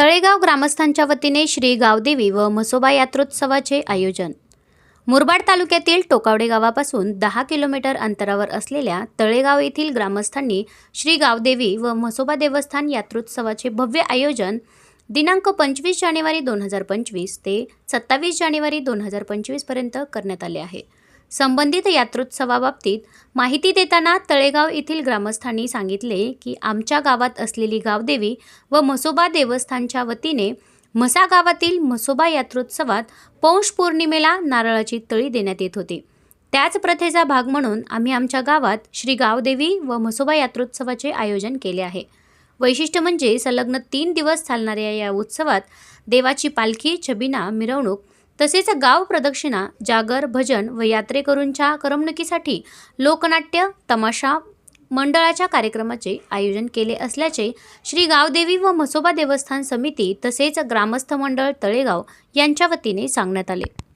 तळेगाव ग्रामस्थांच्या वतीने श्री गावदेवी व म्हसोबा यात्रोत्सवाचे आयोजन. मुरबाड तालुक्यातील टोकावडे गावापासून दहा किलोमीटर अंतरावर असलेल्या तळेगाव येथील ग्रामस्थांनी श्री गावदेवी व म्हसोबा देवस्थान यात्रोत्सवाचे भव्य आयोजन दिनांक पंचवीस जानेवारी दोन हजार पंचवीस ते सत्तावीस जानेवारी दोन हजार पंचवीसपर्यंत करण्यात आले आहे. संबंधित यात्रोत्सवाबाबतीत माहिती देताना तळेगाव येथील ग्रामस्थांनी सांगितले की आमच्या गावात असलेली गावदेवी व म्हसोबा देवस्थानच्या वतीने म्हसा गावातील म्हसोबा यात्रोत्सवात पौष पौर्णिमेला नारळाची तळी देण्यात येत होती. त्याच प्रथेचा भाग म्हणून आम्ही आमच्या गावात श्री गावदेवी व म्हसोबा यात्रोत्सवाचे आयोजन केले आहे. वैशिष्ट्य म्हणजे संलग्न तीन दिवस चालणाऱ्या या उत्सवात देवाची पालखी छबिना मिरवणूक तसेच गाव प्रदक्षिणा जागर भजन व यात्रेकरूंच्या करमणुकीसाठी लोकनाट्य तमाशा मंडळाच्या कार्यक्रमाचे आयोजन केले असल्याचे श्री गावदेवी व म्हसोबा देवस्थान समिती तसेच ग्रामस्थ मंडळ तळेगाव यांच्या वतीने सांगण्यात आले.